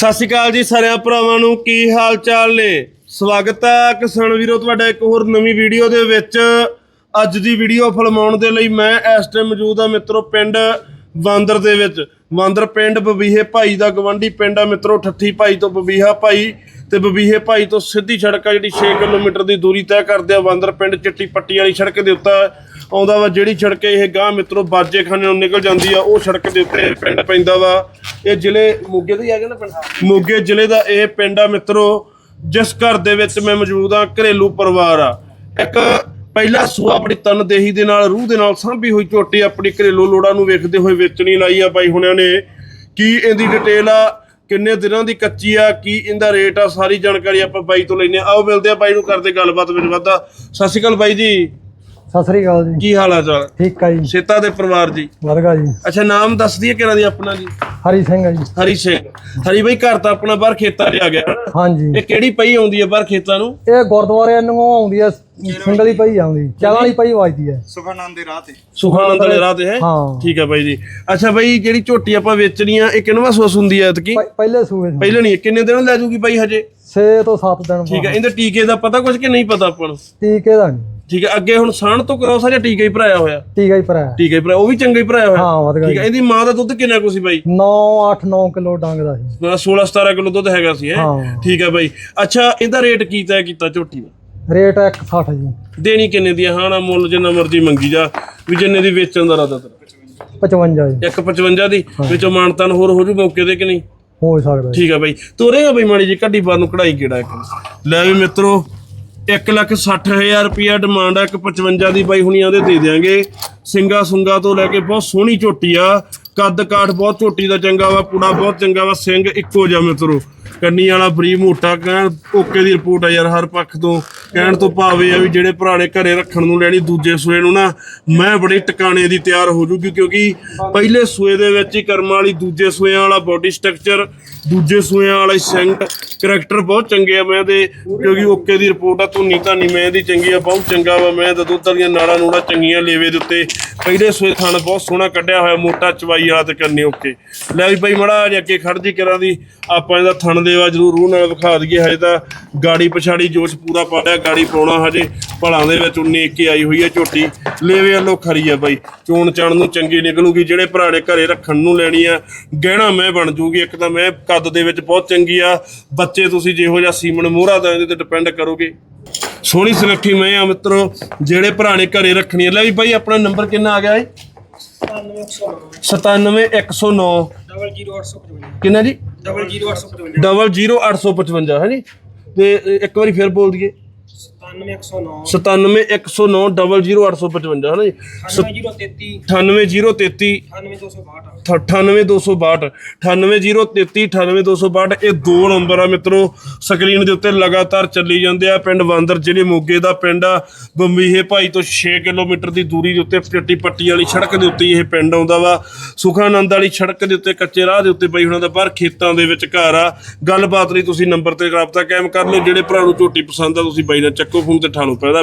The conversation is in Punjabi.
ਸਤਿ ਸ਼੍ਰੀ ਅਕਾਲ ਜੀ ਸਾਰਿਆਂ ਭਰਾਵਾਂ ਨੂੰ, ਕੀ ਹਾਲ ਚਾਲ ਨੇ? ਸਵਾਗਤ ਹੈ ਕਿਸਾਨ ਵੀਰੋ, ਤੁਹਾਡਾ ਇੱਕ ਹੋਰ ਨਵੀਂ ਵੀਡੀਓ ਦੇ ਵਿੱਚ। ਅੱਜ ਦੀ ਵੀਡੀਓ ਫਿਲਮਾਉਣ ਦੇ ਲਈ ਮੈਂ ਇਸ ਟਾਈਮ ਮੌਜੂਦ ਹਾਂ ਮਿੱਤਰੋ, ਪਿੰਡ ਬਾਂਦਰ ਦੇ ਵਿੱਚ। ਬਾਂਦਰ ਪਿੰਡ ਬਬੀਹੇ ਭਾਈ ਦਾ ਗਵੰਡੀ ਪਿੰਡ ਆ ਮਿੱਤਰੋ, ਠੱਠੀ ਭਾਈ ਤੋਂ ਬਬੀਹਾ ਭਾਈ ਤੇ ਬਬੀਹੇ ਭਾਈ ਤੋਂ ਸਿੱਧੀ ਸੜਕ ਆ ਜਿਹੜੀ 6 ਕਿਲੋਮੀਟਰ ਦੀ ਦੂਰੀ ਤੈਅ ਕਰਦੇ ਆ। ਬਾਂਦਰ ਪਿੰਡ ਚਿੱਟੀ ਪੱਟੀ ਵਾਲੀ ਸੜਕ ਦੇ ਉੱਤੇ ਆਉਂਦਾ ਵਾ ਜਿਹੜੀ ਸੜਕ ਇਹ ਗਾਂ ਮਿੱਤਰੋ ਬਾਜੇ ਖਾਨੇ ਨੂੰ ਨਿਕਲ ਜਾਂਦੀ ਆ ਉਹ ਸੜਕ ਦੇ ਉੱਤੇ ਪਿੰਡ ਪੈਂਦਾ ਵਾ। ਇਹ ਜ਼ਿਲ੍ਹੇ ਮੋਗੇ ਦਾ ਹੀ ਆ ਗਿਆ ਨਾ ਪਿੰਡ? ਮੋਗੇ ਜ਼ਿਲ੍ਹੇ ਦਾ ਇਹ ਪਿੰਡ ਆ ਮਿੱਤਰੋ। ਜਿਸ ਘਰ ਦੇ ਵਿੱਚ ਮੈਂ ਮੌਜੂਦ ਆ ਘਰੇਲੂ ਪਰਿਵਾਰ ਆ। ਇੱਕ ਪਹਿਲਾ ਸੂਆ ਆਪਣੀ ਤਨਦੇਹੀ ਦੇ ਨਾਲ ਰੂਹ ਦੇ ਨਾਲ ਸਾਂਭੀ ਹੋਈ ਝੋਟੀ ਆਪਣੀ ਘਰੇਲੂ ਲੋੜਾਂ ਨੂੰ ਵੇਖਦੇ ਹੋਏ ਵੇਚਣੀ ਲਾਈ ਆ ਬਾਈ ਹੁਣਿਆਂ ਨੇ। ਕੀ ਇਹਦੀ ਡਿਟੇਲ ਆ ਕਿੰਨੇ ਦਿਨਾਂ ਦੀ ਕੱਚੀ ਆ ਕੀ ਇਹਦਾ ਰੇਟ ਆ ਸਾਰੀ ਜਾਣਕਾਰੀ ਆਪਾਂ ਬਾਈ ਤੋਂ ਲੈਨੇ ਆਓ ਮਿਲਦੇ ਆ ਬਾਈ ਨੂੰ ਕਰਦੇ ਗੱਲਬਾਤ ਵਿੱਚ ਵਾਧਾ। ਸਤਿ ਸ਼੍ਰੀ ਅਕਾਲ ਬਾਈ ਜੀ। ਸਤਿ ਸ੍ਰੀ ਅਕਾਲ ਜੀ। ਕੀ ਹਾਲ ਆ ਚਾਲ ਠੀਕ ਆ ਜੀ। ਸੇਤਾ ਦੇ ਪਰਿਵਾਰ ਜੀ। ਵਧਗਾ ਜੀ। ਅੱਛਾ ਨਾਮ ਦੱਸ ਦਈਏ ਕਿਹਨਾਂ ਦੀ ਆਪਣਾ ਜੀ? ਹਰੀ ਸਿੰਘ ਆ ਜੀ। ਹਰੀ ਸਿੰਘ। ਹਰੀ ਬਾਈ ਘਰ ਤਾਂ ਆਪਣਾ ਬਾਹਰ ਖੇਤਾਂ 'ਚ ਆ ਗਿਆ ਹਾਂਜੀ। ਇਹ ਕਿਹੜੀ ਪਈ ਆਉਂਦੀ ਹੈ ਬਾਹਰ ਖੇਤਾਂ ਨੂੰ? ਇਹ ਗੁਰਦੁਆਰੇ ਨੂੰ ਆਉਂਦੀ ਸਿੰਗਲ ਹੀ ਪਈ ਆਉਂਦੀ। ਚਾਲਾਂ ਵਾਲੀ ਪਈ ਵੱਜਦੀ ਹੈ ਸੁਖਾਨੰਦ ਦੇ ਰਾਹ ਤੇ। ਸੁਖਾਨੰਦ ਦੇ ਰਾਹ ਤੇ ਹੈ? ਹਾਂ। ਠੀਕ ਹੈ ਬਾਈ ਜੀ। ਅੱਛਾ ਬਾਈ ਜਿਹੜੀ ਝੋਟੀ ਆਪਾਂ ਵੇਚਣੀ ਆ ਇਹ ਕਿੰਨਵਾ ਸੋਸ ਹੁੰਦੀ ਹੈ ਐਤਕੀ? ਪ- ਪਹਿਲੇ ਸੂਏ ਤੋਂ ਪਹਿਲਾਂ ਨਹੀਂ ਕਿੰਨੇ ਦਿਨ ਲੈ ਜੂਗੀ ਬਾਈ ਹਜੇ? 6 ਤੋਂ 7 ਦਿਨ ਠੀਕ ਹੈ ਇਹਦੇ ਟੀਕੇ ਦਾ ਪਤਾ ਕੁਝ ਕਿ ਨਹੀਂ ਪਤਾ ਆਪਾਂ ਨੂੰ? ਟੀਕੇ ਦਾ ਨਹੀਂ। ਠੀਕ ਹੈ ਅੱਗੇ ਹੁਣ ਸਾਣ ਤੋਂ ਕਰਾਉ ਸਾਜਾ ਟੀਕਾ ਹੀ ਭਰਾਇਆ ਹੋਇਆ। ਟੀਕਾ ਹੀ ਟੀਕਾ ਹੀ ਭਰਾਇਆ ਉਹ ਵੀ ਚੰਗਾ ਹੀ ਭਰਾਇਆ ਹੋਇਆ। ਹਾਂ ਠੀਕ ਹੈ ਇਹਦੀ ਮਾਂ ਦਾ ਦੁੱਧ ਕਿੰਨਾ ਕੁ ਸੀ ਬਾਈ? 9 8 9 ਕਿਲੋ ਡੰਗ ਦਾ ਸੀ। 16 17 ਕਿਲੋ ਦੁੱਧ ਹੈਗਾ ਸੀ ਹੈ? ਹਾਂ। ਠੀਕ ਹੈ ਬਾਈ। ਅੱਛਾ ਇਹਦਾ ਰੇਟ ਕੀ ਤੈਅ ਕੀਤਾ ਝੋਟੀ ਦਾ? ਰੇਟ 160 ਜੀ। ਦੇਣੀ ਕਿੰਨੇ ਦੀ ਆ? ਹਾਂ ਨਾ ਮੁੱਲ ਜਿੰਨਾ ਮਰਜ਼ੀ ਮੰਗੀ ਜਾ ਵੀ ਜਿੰਨੇ ਦੀ ਵੇਚਣ ਦਾ ਰਾਦਾ ਤੇਰਾ। 55 ਜੀ। 155 ਦੀ ਵਿੱਚੋਂ ਮਾਨਤਨ ਹੋਰ ਹੋ ਜੂ ਮੌਕੇ ਤੇ ਕਿ ਨਹੀਂ? ਹੋ ਸਕਦਾ ਜੀ। ਠੀਕ ਆ ਬਾਈ। ਤੋਰੇਗਾ ਬਾਈ ਮਾੜੀ ਜੀ ਕੱਢੀ ਬਾਰ ਨੂੰ ਕਢਾਈ ਕਿਹੜਾ ਇੱਕ। ਲੈ ਵੀ ਮਿੱਤਰੋ 1 ਲੱਖ 60000 ਰੁਪਿਆ ਡਿਮਾਂਡ ਆ 155 ਦੀ ਬਾਈ ਹੁਣੀਆਂ ਉਹਦੇ ਦੇ ਦਿਆਂਗੇ। ਸਿੰਗਾ ਸੁੰਗਾ ਤੋਂ ਲੈ ਕੇ ਬਹੁਤ ਸੋਹਣੀ ਝੋਟੀ ਆ। ਕੱਦ ਕਾਠ ਬਹੁਤ ਝੋਟੀ ਦਾ ਚੰਗਾ ਵਾ, ਪੁੜਾ ਬਹੁਤ ਚੰਗਾ ਵਾ, ਸਿੰਘ ਇੱਕੋ ਜਿਹਾ ਮਿੱਤਰੋ। ਕੰਨੀ ਵਾਲਾ ਬਰੀ ਮੋਟਾ, ਕਹਿਣ ਓਕੇ ਦੀ ਰਿਪੋਰਟ ਆ ਯਾਰ, ਹਰ ਪੱਖ ਤੋਂ। ਕਹਿਣ ਤੋਂ ਭਾਵੇਂ ਆ ਵੀ ਜਿਹੜੇ ਪੁਰਾਣੇ ਘਰੇ ਰੱਖਣ ਨੂੰ ਲੈਣੀ ਦੂਜੇ ਸੂਏ ਨੂੰ ਨਾ, ਮੈਂ ਬੜੇ ਟਿਕਾਣੇ ਦੀ ਤਿਆਰ ਹੋ ਜੂਗੀ ਕਿਉਂਕਿ ਪਹਿਲੇ ਸੂਏ ਦੇ ਵਿੱਚ ਹੀ ਕਰਮਾਂ ਵਾਲੀ ਦੂਜੇ ਸੂਇਆਂ ਵਾਲਾ ਬਾਡੀ ਸਟਰਕਚਰ ਦੂਜੇ ਸੂਇਆਂ ਵਾਲਾ ਸਿੰਘ ਕਰੈਕਟਰ ਬਹੁਤ ਚੰਗੇ ਆ ਮੈਂ ਦੇ ਕਿਉਂਕਿ ਓਕੇ ਦੀ ਰਿਪੋਰਟ ਆ, ਧੁੰਨੀ ਧਾਨੀ ਮੈਂ ਦੀ ਚੰਗੀ ਆ, ਬਹੁਤ ਚੰਗਾ ਵਾ ਮੈਂ ਤਾਂ ਦੁੱਧ ਦੀਆਂ ਨਾੜਾਂ ਨੂੜਾਂ ਚੰਗੀਆਂ ਲੇਵੇ ਦੇ ਉੱਤੇ, ਪਹਿਲੇ ਸੂਏ ਥਣ ਬਹੁਤ ਸੋਹਣਾ ਕੱਢਿਆ ਹੋਇਆ, ਮੋਟਾ ਚਵਾਈ ਵਾਲਾ ਤੇ ਕਰਨੀ ਓਕੇ। ਲੈ ਵੀ ਭਾਈ ਮੜਾ ਜੇ ਅੱਗੇ ਖੜ ਜੀ ਕਰਾਂ ਦੀ, ਆਪਾਂ ਇਹਦਾ ਥਣ ਦੇਵਾ ਜਰੂਰ ਰੂਹ ਨਾਲ ਵਿਖਾ ਦਈਏ, ਹਜੇ ਤਾਂ ਗਾੜੀ ਪਛਾੜੀ ਜੋਸ਼ ਪੂਰਾ ਪਾ ਲਿਆ ਗਾੜੀ ਪਾਉਣਾ ਹਜੇ। ਭਲਾਂ ਦੇ ਵਿੱਚ ਉਨੀ ਇੱਕ ਹੀ ਆਈ ਹੋਈ ਹੈ ਝੋਟੀ। ਲੇਵੇ ਵੱਲੋਂ ਖਰੀ ਆ ਬਾਈ। ਚੋਣ ਚਾਣ ਨੂੰ ਚੰਗੀ ਨਿਕਲੂਗੀ। ਜਿਹੜੇ ਭਰਾੜੇ ਘਰੇ ਰੱਖਣ ਨੂੰ ਲੈਣੀ ਆ ਗਹਿਣਾ ਮੈਂ ਬਣ ਜੂਗੀ। ਇੱਕ ਤਾਂ ਮੈਂ ਕੱਦ ਦੇ ਵਿੱਚ ਬਹੁਤ ਚੰਗੀ ਆ। ਬੱਚੇ ਤੁਸੀਂ ਜਿਹੋ ਜਿਹਾ ਸੀਮਨ ਮੋਹਰਾ ਦਾ ਇਹਦੇ ਤੇ ਡਿਪੈਂਡ ਕਰੋਗੇ। ਸੋਹਣੀ ਸੁਨੱਖੀ ਮੈਂ ਆ ਮਿੱਤਰੋ। ਜਿਹੜੇ ਭਰਾਣੇ ਘਰੇ ਰੱਖਣੀ ਆ। ਲੈ ਵੀ ਬਾਈ ਆਪਣਾ ਨੰਬਰ ਕਿੰਨਾ ਆ ਗਿਆ ਏ? 97109 ਡਬਲ 0855 ਕਿੰਨਾ ਜੀ? ਡਬਲ 0855 ਡਬਲ 08155 ਹੈ ਜੀ ਤੇ ਇੱਕ ਵਾਰੀ ਫਿਰ ਬੋਲ ਦਈਏ। 97109 97109 00855 ਹੈ ਨਾ ਜੀ? 98033 98033 98262 98032 98033 ਇਹ ਦੋ ਨੰਬਰ ਆ ਮਿੱਤਰੋ। ਸਕਰੀਨ ਦੇ ਉੱਤੇ ਲਗਾਤਾਰ ਚੱਲੀ ਜਾਂਦੇ ਆ ਪਿੰਡ ਬਾਂਦਰ ਜ਼ਿਲ੍ਹੇ ਮੋਗੇ ਦਾ ਪਿੰਡ ਆ। ਬੰਬੀਹੇ ਭਾਈ ਤੋਂ 6 ਕਿਲੋਮੀਟਰ ਦੀ ਦੂਰੀ ਦੇ ਉੱਤੇ ਪੱਟੀ ਪੱਟੀ ਵਾਲੀ ਸੜਕ ਦੇ ਉੱਤੇ ਇਹ ਪਿੰਡ ਆਉਂਦਾ ਵਾ। ਸੁਖਾਨੰਦ ਵਾਲੀ ਸੜਕ ਦੇ ਉੱਤੇ ਕੱਚੇ ਰਾਹ ਦੇ ਉੱਤੇ ਬਾਈ ਹੁਣਾਂ ਦਾ ਬਾਹਰ ਖੇਤਾਂ ਦੇ ਵਿੱਚ ਘਰ ਆ। ਗੱਲਬਾਤ ਲਈ ਤੁਸੀਂ ਨੰਬਰ ਤੇ ਰਾਬਤਾ ਕਾਇਮ ਕਰ ਲਓ। ਜਿਹੜੇ ਭਰਾ ਨੂੰ ਝੋਟੀ ਪਸੰਦ ਆ ਤੁਸੀਂ ਬਾਈ ਨਾਲ ਚੱਕੋ। ਫੋਨ ਤੇ ਠਾਣੋ ਪੈਦਾ